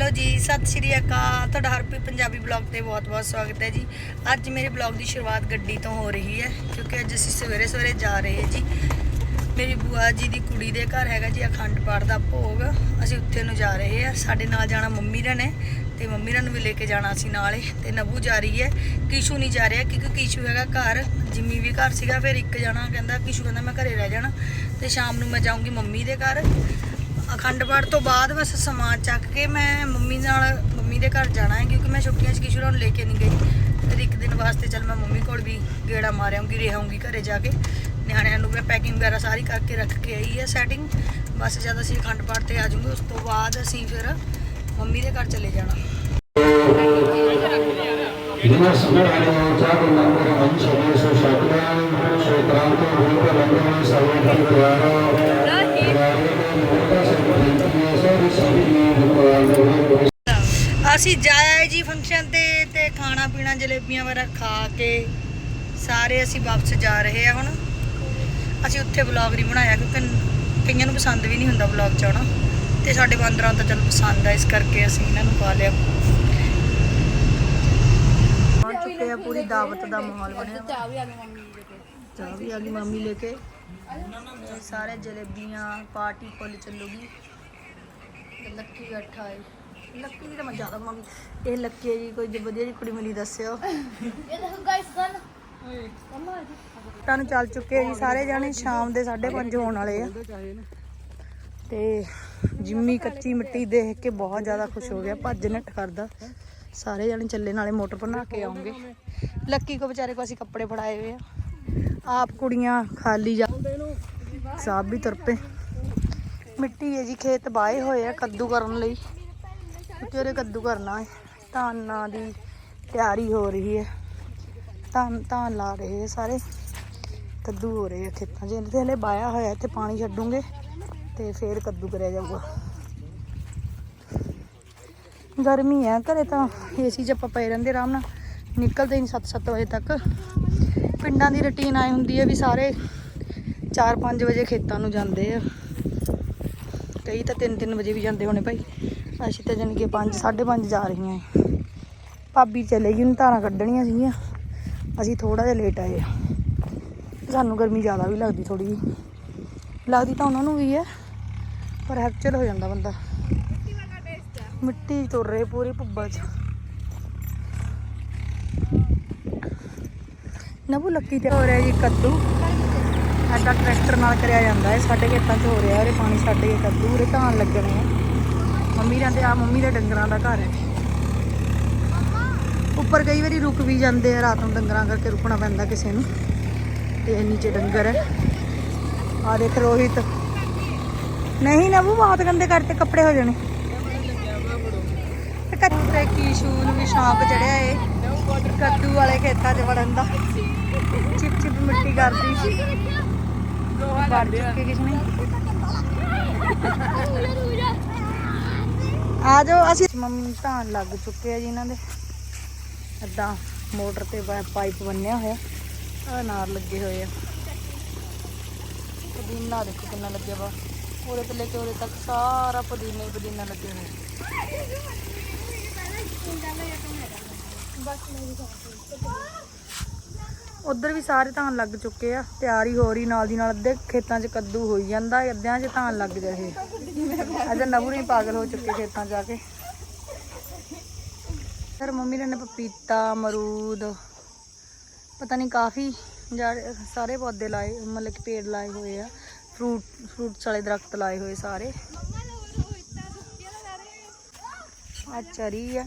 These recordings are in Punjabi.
ਹੈਲੋ ਜੀ, ਸਤਿ ਸ਼੍ਰੀ ਅਕਾਲ। ਤੁਹਾਡਾ ਹਰਪ੍ਰੀਤ ਪੰਜਾਬੀ ਬਲੌਗ ਤੇ ਬਹੁਤ-ਬਹੁਤ ਸਵਾਗਤ ਹੈ ਜੀ। ਅੱਜ ਮੇਰੇ ਬਲੌਗ ਦੀ ਸ਼ੁਰੂਆਤ ਗੱਡੀ ਤੋਂ ਹੋ ਰਹੀ ਹੈ, ਕਿਉਂਕਿ ਅੱਜ ਅਸੀਂ ਸਵੇਰੇ ਸਵੇਰੇ ਜਾ ਰਹੇ ਹਾਂ ਜੀ। ਮੇਰੀ ਬੁਆ ਜੀ ਦੀ ਕੁੜੀ ਦੇ ਘਰ ਹੈਗਾ ਜੀ, ਅਖੰਡ ਪਾਠ ਦਾ ਭੋਗ। ਅਸੀਂ ਉੱਥੇ ਨੂੰ ਜਾ ਰਹੇ ਹਾਂ। ਸਾਡੇ ਨਾਲ ਜਾਣਾ ਮੰਮੀ ਰਾਂ ਨੇ, ਤੇ ਮੰਮੀ ਰਾਂ ਵੀ ਲੈ ਕੇ ਜਾਣਾ ਸੀ ਨਾਲੇ। ਤੇ ਨਬੂ ਜਾ ਰਹੀ ਹੈ। ਕੀਸ਼ੂ ਨਹੀਂ ਜਾ ਰਿਹਾ, ਕਿਉਂਕਿ ਕੀਸ਼ੂ ਹੈਗਾ ਘਰ। ਜਿੰਮੀ ਵੀ ਘਰ ਸੀਗਾ, ਫਿਰ ਇੱਕ ਜਾਣਾ ਕਹਿੰਦਾ, ਕੀਸ਼ੂ ਕਹਿੰਦਾ ਮੈਂ ਘਰੇ ਰਹਿ ਜਾਣਾ। ਤੇ ਸ਼ਾਮ ਨੂੰ ਮੈਂ ਜਾਊਂਗੀ ਮੰਮੀ ਦੇ ਘਰ। ਅਖੰਡ ਪਾਠ ਤੋਂ ਬਾਅਦ ਬਸ ਸਮਾਨ ਚੱਕ ਕੇ ਮੈਂ ਮੰਮੀ ਨਾਲ, ਮੰਮੀ ਦੇ ਘਰ ਜਾਣਾ ਹੈ ਕਿਉਂਕਿ ਮੈਂ ਛੁੱਟੀਆਂ 'ਚ ਕਿਸ਼ੋਰ ਨੂੰ ਲੈ ਕੇ ਨਹੀਂ ਗਈ। ਫਿਰ ਇੱਕ ਦਿਨ ਵਾਸਤੇ ਚੱਲ ਮੈਂ ਮੰਮੀ ਕੋਲ ਵੀ ਗੇੜਾ ਮਾਰਿਆਉਂਗੀ ਰਹਾਂਗੀ ਘਰੇ ਜਾ ਕੇ। ਨਿਆਣਿਆਂ ਨੂੰ ਮੈਂ ਪੈਕਿੰਗ ਵਗੈਰਾ ਸਾਰੀ ਕਰਕੇ ਰੱਖ ਕੇ ਆਈ ਹੈ ਸੈਟਿੰਗ ਬਸ ਜਦ ਅਸੀਂ ਅਖੰਡ ਪਾਠ ਤੇ ਆ ਜਾਵਾਂਗੇ ਉਸ ਤੋਂ ਬਾਅਦ ਅਸੀਂ ਫਿਰ ਮੰਮੀ ਦੇ ਘਰ ਚਲੇ ਜਾਣਾ। ਅਸੀਂ ਜਾਇਆ ਜੀ ਫੰਕਸ਼ਨ ਤੇ ਤੇ ਖਾਣਾ ਪੀਣਾ ਜਲੇਬੀਆਂ ਵਗੈਰਾ ਖਾ ਕੇ ਸਾਰੇ ਅਸੀਂ ਵਾਪਸ ਜਾ ਰਹੇ ਆ ਹੁਣ। ਅਸੀਂ ਉੱਥੇ ਵਲੌਗ ਨਹੀਂ ਬਣਾਇਆ ਕਿਉਂਕਿ ਕਈਆਂ ਨੂੰ ਪਸੰਦ ਵੀ ਨਹੀਂ ਹੁੰਦਾ ਵਲੌਗ ਚ ਆਉਣਾ। ਤੇ ਸਾਡੇ ਬਾਂਦਰਾਂ ਤਾਂ ਚਲ ਪਸੰਦ ਆ, ਇਸ ਕਰਕੇ ਅਸੀਂ ਇਹਨਾਂ ਨੂੰ ਪਾ ਲਿਆ। ਪਹੁੰਚ ਚੁੱਕੇ ਆ ਪੂਰੀ ਦਾਵਤ ਦਾ ਮਾਹੌਲ ਬਣਿਆ। ਚਾਹ ਵੀ ਆ ਗਈ ਮੰਮੀ ਲੈ ਕੇ। ਚਾਹ ਵੀ ਆ ਗਈ ਮੰਮੀ ਲੈ ਕੇ ਤੇ ਸਾਰੇ ਜਲੇਬੀਆਂ, ਪਾਰਟੀ ਫੁੱਲ ਚੱਲੂਗੀ। ਤੇ ਲੱਕੀ ਬੈਠਾ ਹੈ ਲੱਕੀ ਦੀ ਤਾਂ ਮੈਂ ਜ਼ਿਆਦਾ ਮੰਮੀ ਇਹ ਲੱਕੀ ਜੀ ਕੋਈ ਜੇ ਵਧੀਆ ਜੀ ਕੁੜੀ ਮਿਲੀ ਦੱਸਿਓ। ਤੁਹਾਨੂੰ ਚੱਲ ਚੁੱਕੇ ਆ ਜੀ ਸਾਰੇ ਜਾਣੇ ਸ਼ਾਮ ਦੇ 5:30 ਹੋਣ ਵਾਲੇ ਆ। ਤੇ ਜਿੰਮੀ ਕੱਚੀ ਮਿੱਟੀ ਦੇਖ ਕੇ ਬਹੁਤ ਜ਼ਿਆਦਾ ਖੁਸ਼ ਹੋ ਗਿਆ ਭੱਜ ਨੱਠ ਕਰਦਾ। ਸਾਰੇ ਜਾਣੇ ਚੱਲੇ ਨਾਲੇ ਮੋਟਰ ਬਣਾ ਕੇ ਆਉਂਗੇ। ਲੱਕੀ ਕੋ ਵਿਚਾਰੇ ਕੋ ਅਸੀਂ ਕੱਪੜੇ ਫੜਾਏ ਹੋਏ ਆ। ਆਪ ਕੁੜੀਆਂ ਖਾਲੀ ਜਾ ਸਾਬ ਵੀ ਤੁਰ ਪਏ। ਮਿੱਟੀ ਹੈ ਜੀ ਖੇਤ ਬਾਏ ਹੋਏ ਆ ਕੱਦੂ ਕਰਨ ਲਈ। ਤੇਰੇ ਕੱਦੂ ਕਰਨਾ ਹੈ। ਧਾਨਾਂ ਦੀ ਤਿਆਰੀ ਹੋ ਰਹੀ ਹੈ। ਧਾਨ ਧਾਨ ਲਾ ਰਹੇ ਆ ਸਾਰੇ। ਕੱਦੂ ਹੋ ਰਹੇ ਆ ਖੇਤਾਂ 'ਚ। ਇਹਦੇ ਹਲੇ ਬਾਇਆ ਹੋਇਆ ਇੱਥੇ ਪਾਣੀ ਛੱਡੂਗੇ ਤੇ ਫੇਰ ਕੱਦੂ ਕਰਿਆ ਜਾਊਗਾ। ਗਰਮੀ ਹੈ ਘਰੇ ਤਾਂ। ਏਸੀ 'ਚ ਆਪਾਂ ਪਏ ਰਹਿੰਦੇ ਆਰਾਮ ਨਾਲ। ਨਿਕਲਦੇ ਹੀ ਨਹੀਂ 7-7 ਵਜੇ ਤੱਕ। ਪਿੰਡਾਂ ਦੀ ਰੁਟੀਨ ਆਈ ਹੁੰਦੀ ਹੈ ਵੀ ਸਾਰੇ 4-5 ਵਜੇ ਖੇਤਾਂ ਨੂੰ ਜਾਂਦੇ ਆ। ਕਈ ਤਾਂ 3-3 ਵਜੇ ਵੀ ਜਾਂਦੇ ਹੋਣੇ ਭਾਈ। ਅਸੀਂ ਤਾਂ ਜਾਣੀ ਕਿ 5 5:30 ਜਾ ਰਹੀਆਂ ਏ। ਭਾਬੀ ਚਲੇ ਗਈ, ਉਹਨੂੰ ਧਾਰਾਂ ਕੱਢਣੀਆਂ ਸੀਗੀਆਂ। ਅਸੀਂ ਥੋੜਾ ਜਿਹਾ ਲੇਟ ਆਏ ਸਾਨੂੰ ਗਰਮੀ ਜ਼ਿਆਦਾ ਵੀ ਲੱਗਦੀ ਥੋੜੀ ਜਿਹੀ ਲੱਗਦੀ ਤਾਂ ਉਹਨਾਂ ਨੂੰ ਵੀ ਹੈ, ਪਰ ਹੈਕਚਰ ਹੋ ਜਾਂਦਾ ਬੰਦਾ। ਮਿੱਟੀ ਤੁਰ ਰਹੇ ਪੂਰੀ ਭੁੱਬਲ 'ਚ। ਨਬੂ, ਲੱਕੀ ਤੇ ਹੋ ਰਿਹਾ ਜੀ ਕੱਦੂ। ਸਾਡਾ ਟਰੈਕਟਰ ਨਾਲ ਕਰਿਆ ਜਾਂਦਾ ਹੈ, ਸਾਡੇ ਖੇਤਾਂ 'ਚ ਹੋ ਰਿਹਾ, ਉਹਦੇ ਪਾਣੀ ਛੱਡ ਕੇ ਕੱਦੂ ਉਰੇ ਧਾਨ ਲੱਗਣੇ ਆ। ਮੰਮੀ ਦਾ ਤੇ ਆ ਮੰਮੀ ਦੇ ਡੰਗਰਾਂ ਦਾ ਘਰ ਹੈ। ਉੱਪਰ ਕਈ ਵਾਰੀ ਰੁਕ ਵੀ ਜਾਂਦੇ ਆ ਰਾਤ ਨੂੰ ਡੰਗਰਾਂ ਕਰਕੇ ਰੁਕਣਾ ਪੈਂਦਾ ਕਿਸੇ ਨੂੰ। ਤੇ ਇਹ ਨੀਚੇ ਡੰਗਰ ਹੈ। ਆ ਦੇਖ ਰੋਹਿਤ। ਨਹੀਂ ਨਾ ਉਹ ਬਹੁਤ ਗੰਦੇ ਕਰਤੇ ਕੱਪੜੇ ਹੋ ਜਾਣੇ। ਤੇ ਕੱਪੜੇ ਕੀ ਸ਼ੂ ਨੂੰ ਵੀ ਸ਼ੌਂਕ ਚੜਿਆ ਏ। ਕੱਦੂ ਵਾਲੇ ਖੇਤਾਂ 'ਚ ਵੜਨ ਦਾ। ਚਿਪ ਚਿਪ ਮਿੱਟੀ ਕਰਦੀ ਸੀ। ਵੜ ਚੁੱਕੇ ਕਿਸ ਨੇ। ਆ ਜਾਓ, ਅਸੀਂ ਮੰਮੀ ਧਾਨ ਲੱਗ ਚੁੱਕੇ ਆ ਜੀ ਇਹਨਾਂ ਦੇ। ਏਦਾਂ ਮੋਟਰ ਤੇ ਪਾਈਪ ਬੰਨਿਆ ਹੋਇਆ। ਆ ਨਾਰ ਲੱਗੇ ਹੋਏ ਆ। ਪੁਦੀਨਾ ਦੇਖੋ ਕਿੰਨਾ ਲੱਗਿਆ ਵਾ। ਉਹਦੇ ਤੋਂ ਲੈ ਕੇ ਉਹਦੇ ਤੱਕ ਸਾਰਾ ਪੁਦੀਨਾ ਹੀ ਪੁਦੀਨਾ ਲੱਗੇ ਹੋਏ ਉਧਰ ਵੀ ਸਾਰੇ ਧਾਨ ਲੱਗ ਚੁੱਕੇ ਆ, ਤਿਆਰੀ ਹੋ ਰਹੀ, ਨਾਲ ਦੀ ਨਾਲ ਅੱਧੇ ਖੇਤਾਂ 'ਚ ਕੱਦੂ ਹੋਈ ਜਾਂਦਾ ਅੱਧਿਆਂ 'ਚ ਧਾਨ ਲੱਗ ਜਾਏ। ਅਜਾ ਨਬੂ ਪਾਗਲ ਹੋ ਚੁੱਕੇ ਖੇਤਾਂ 'ਚ ਜਾ ਕੇ। ਫਿਰ ਮੰਮੀ ਨੇ ਪਪੀਤਾ ਮਰੂਦ ਪਤਾ ਨਹੀਂ ਕਾਫੀ ਜਿਹੜੇ ਸਾਰੇ ਪੌਦੇ ਲਾਏ, ਮਤਲਬ ਕਿ ਪੇੜ ਲਾਏ ਹੋਏ ਆ, ਫਰੂਟ, ਫਰੂਟਸ ਵਾਲੇ ਦਰਖਤ ਲਾਏ ਹੋਏ ਸਾਰੇ। ਆ ਚਰੀ ਆ।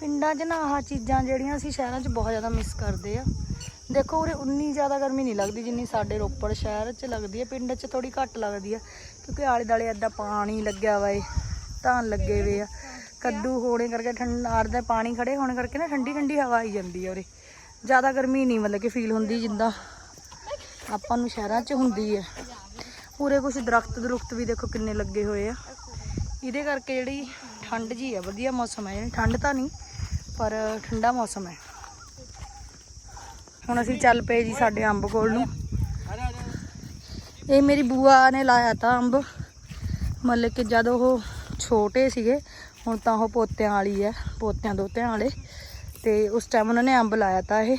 ਪਿੰਡਾਂ 'ਚ ਨਾ ਆਹ ਚੀਜ਼ਾਂ ਜਿਹੜੀਆਂ ਅਸੀਂ ਸ਼ਹਿਰਾਂ 'ਚ ਬਹੁਤ ਜ਼ਿਆਦਾ ਮਿਸ ਕਰਦੇ ਆ। ਦੇਖੋ ਉਰੇ ਉਨੀ ਜ਼ਿਆਦਾ ਗਰਮੀ ਨਹੀਂ ਲੱਗਦੀ ਜਿੰਨੀ ਸਾਡੇ ਰੋਪੜ ਸ਼ਹਿਰ 'ਚ ਲੱਗਦੀ ਹੈ ਪਿੰਡ 'ਚ ਥੋੜੀ ਘੱਟ ਲੱਗਦੀ ਆ, ਕਿਉਂਕਿ ਆਲੇ ਦਾਲੇ ਐਦਾਂ ਪਾਣੀ ਲੱਗਿਆ ਵਾ ਏ, ਧਾਨ ਲੱਗੇ ਵੇ ਆ। ਕੱਦੂ ਹੋਣੇ ਕਰਕੇ ਠੰਡਾ ਦਾ ਪਾਣੀ ਖੜੇ ਹੋਣ ਕਰਕੇ ਨਾ ਠੰਡੀ ਠੰਡੀ ਹਵਾ ਆਈ ਜਾਂਦੀ ਆ ਉਰੇ। ਜ਼ਿਆਦਾ ਗਰਮੀ ਨਹੀਂ ਮਤਲਬ ਕਿ ਫੀਲ ਹੁੰਦੀ ਜਿੱਦਾਂ ਆਪਾਂ ਨੂੰ ਸ਼ਹਿਰਾਂ 'ਚ ਹੁੰਦੀ ਹੈ ਉਰੇ ਕੁਝ ਦਰਖਤ ਦਰੁਖਤ ਵੀ ਦੇਖੋ ਕਿੰਨੇ ਲੱਗੇ ਹੋਏ ਆ। ਇਹਦੇ ਕਰਕੇ ਜਿਹੜੀ ਠੰਡ ਜੀ ਆ, ਵਧੀਆ ਮੌਸਮ ਹੈ ਠੰਡ ਤਾਂ ਨਹੀਂ ਪਰ ਠੰਡਾ ਮੌਸਮ ਹੈ। ਹੁਣ ਅਸੀਂ ਚੱਲ ਪਏ ਜੀ ਸਾਡੇ ਅੰਬ ਕੋਲ ਨੂੰ। ਇਹ ਮੇਰੀ ਬੂਆ ਨੇ ਲਾਇਆ ਤਾਂ ਅੰਬ। ਮਤਲਬ ਕਿ ਜਦ ਉਹ ਛੋਟੇ ਸੀਗੇ, ਹੁਣ ਤਾਂ ਉਹ ਪੋਤਿਆਂ ਵਾਲੀ ਹੈ, ਪੋਤਿਆਂ ਦੋਤਿਆਂ ਵਾਲੇ। ਤੇ ਉਸ ਟਾਈਮ ਉਹਨਾਂ ਨੇ ਅੰਬ ਲਾਇਆ ਤਾਂ ਇਹ।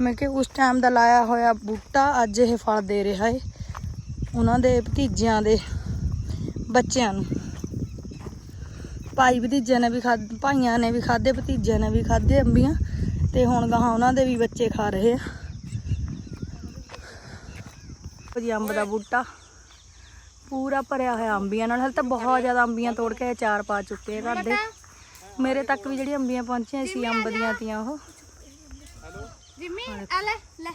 ਮੈਂ ਕਿ ਉਸ ਟਾਈਮ ਦਾ ਲਾਇਆ ਹੋਇਆ ਬੂਟਾ ਅੱਜ ਇਹ ਫਲ ਦੇ ਰਿਹਾ ਹੈ ਉਹਨਾਂ ਦੇ ਭਤੀਜਿਆਂ ਦੇ ਬੱਚਿਆਂ ਨੂੰ। ਭਾਈ ਭਤੀਜਿਆਂ ਨੇ ਵੀ ਖਾਧ ਭਾਈਆਂ ਨੇ ਵੀ ਖਾਧੇ ਭਤੀਜਿਆਂ ਨੇ ਵੀ ਖਾਧੇ ਅੰਬੀਆਂ ਤੇ ਹੁਣ ਗਾਹਾਂ ਉਹਨਾਂ ਦੇ ਵੀ ਬੱਚੇ ਖਾ ਰਹੇ ਆ। ਜੀ ਅੰਬ ਦਾ ਬੂਟਾ। ਪੂਰਾ ਭਰਿਆ ਹੋਇਆ ਅੰਬੀਆਂ ਨਾਲ ਹਲ ਤਾਂ ਬਹੁਤ ਜ਼ਿਆਦਾ ਅੰਬੀਆਂ ਤੋੜ ਕੇ ਅਚਾਰ ਪਾ ਚੁੱਕੇ ਆ ਘਰ ਦੇ। ਮੇਰੇ ਤੱਕ ਵੀ ਜਿਹੜੀ ਅੰਬੀਆਂ ਪਹੁੰਚੀਆਂ ਸੀ ਅੰਬ ਦੀਆਂ ਤੀਆਂ ਉਹ। ਜਿੰਮੀ ਆ ਲੈ ਲੈ।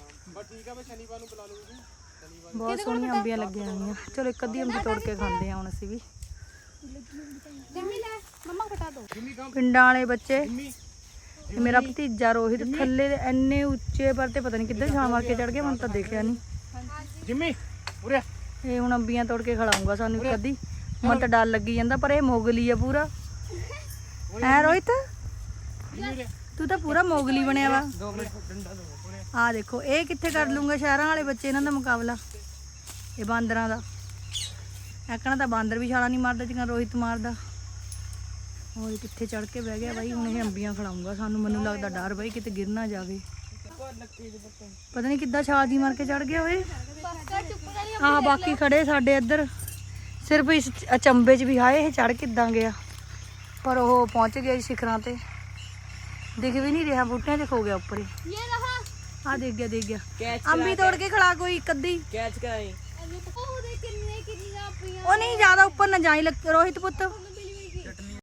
ਬਹੁਤ ਸੋਹਣੀਆਂ ਅੰਬੀਆਂ ਲੱਗੀਆਂ ਹੋਈਆਂ। ਚਲੋ ਇੱਕ ਅੱਧੀ ਅੰਬੀ ਤੋੜ ਕੇ ਖਾਂਦੇ ਆ ਹੁਣ ਅਸੀਂ ਵੀ। ਪਿੰਡਾਂ ਵਾਲੇ ਬੱਚੇ ਤੇ ਮੇਰਾ ਭਤੀਜਾ ਰੋਹਿਤ ਥੱਲੇ ਦੇ ਇੰਨੇ ਉੱਚੇ ਪਰ ਤੇ ਪਤਾ ਨਹੀਂ ਕਿੱਧਰ ਛਾਂ ਮਾਰ ਕੇ ਚੜ ਗਿਆ ਮੈਨੂੰ ਤਾਂ ਦੇਖਿਆ ਨਹੀਂ ਜਿੰਮੀ ਉਰੇ ਇਹ ਹੁਣ ਅੰਬੀਆਂ ਤੋੜ ਕੇ ਖਿਲਾਉਂਗਾ ਸਾਨੂੰ ਅੱਧੀ। ਮੈਨੂੰ ਤਾਂ ਡਰ ਲੱਗੀ ਜਾਂਦਾ ਪਰ ਇਹ ਮੋਗਲੀ ਆ ਪੂਰਾ। ਐ ਰੋਹਿਤ? ਤੂੰ ਤਾਂ ਪੂਰਾ ਮੋਗਲੀ ਬਣਿਆ ਵਾ। ਆ। ਦੇਖੋ ਇਹ ਕਿੱਥੇ ਕਰ ਲੂੰਗਾ ਸ਼ਹਿਰਾਂ ਵਾਲੇ ਬੱਚੇ ਇਹਨਾਂ ਦਾ ਮੁਕਾਬਲਾ। ਇਹ ਬਾਂਦਰਾਂ ਦਾ। ਐਕਣਾ ਤਾਂ ਬਾਂਦਰ ਵੀ ਛਾਲਾ ਨਹੀਂ ਮਾਰਦਾ ਜਿੰਨਾ ਰੋਹਿਤ ਮਾਰਦਾ। ਹੋਰ ਕਿੱਥੇ ਚੜ ਕੇ ਬਹਿ ਗਿਆ ਬਾਈ ਹੁਣ ਇਹ ਅੰਬੀਆਂ ਖਿਲਾਉਂਗਾ ਸਾਨੂੰ ਮੈਨੂੰ ਲੱਗਦਾ ਡਰ ਬਾਈ ਕਿਤੇ ਗਿਰ ਨਾ ਜਾਵੇ। ਪਤਾ ਨਹੀਂ ਕਿੱਦਾਂ ਛਾਲ ਜੀ ਮਾਰ ਕੇ ਚੜ ਗਿਆ ਓਏ। ਪਾਸਾ ਚੁੱਪ ਕਰੀ ਆ ਬਾਕੀ ਖੜੇ ਸਾਡੇ ਇੱਧਰ। ਸਿਰਫ ਇਸ ਅਚੰਬੇ 'ਚ ਵੀ ਹਾਏ ਇਹ ਚੜ ਕਿੱਦਾਂ ਗਿਆ। ਪਰ ਉਹ ਪਹੁੰਚ ਗਿਆ ਜੀ ਸਿਖਰਾਂ ਤੇ। ਦਿਖ ਵੀ ਨਹੀਂ ਰਿਹਾ ਬੂਟਿਆਂ 'ਚ ਖੋ ਗਿਆ ਉੱਪਰ ਹੀ। ਇਹ ਰਹਾ। ਆ ਦੇਖ ਗਿਆ ਦੇਖ ਗਿਆ। ਅੰਬੀ ਤੋੜ ਕੇ ਖਿਲਾ ਕੋਈ ਇੱਕ ਅੱਧੀ। ਉਹ ਦੇ ਕਿੰਨੇ ਕਿੰਨੀਆਂ ਪਈਆਂ ਉਹ ਨਹੀਂ ਜ਼ਿਆਦਾ ਉੱਪਰ ਨਾ ਜਾਈ ਰੋਹਿਤ ਪੁੱਤ।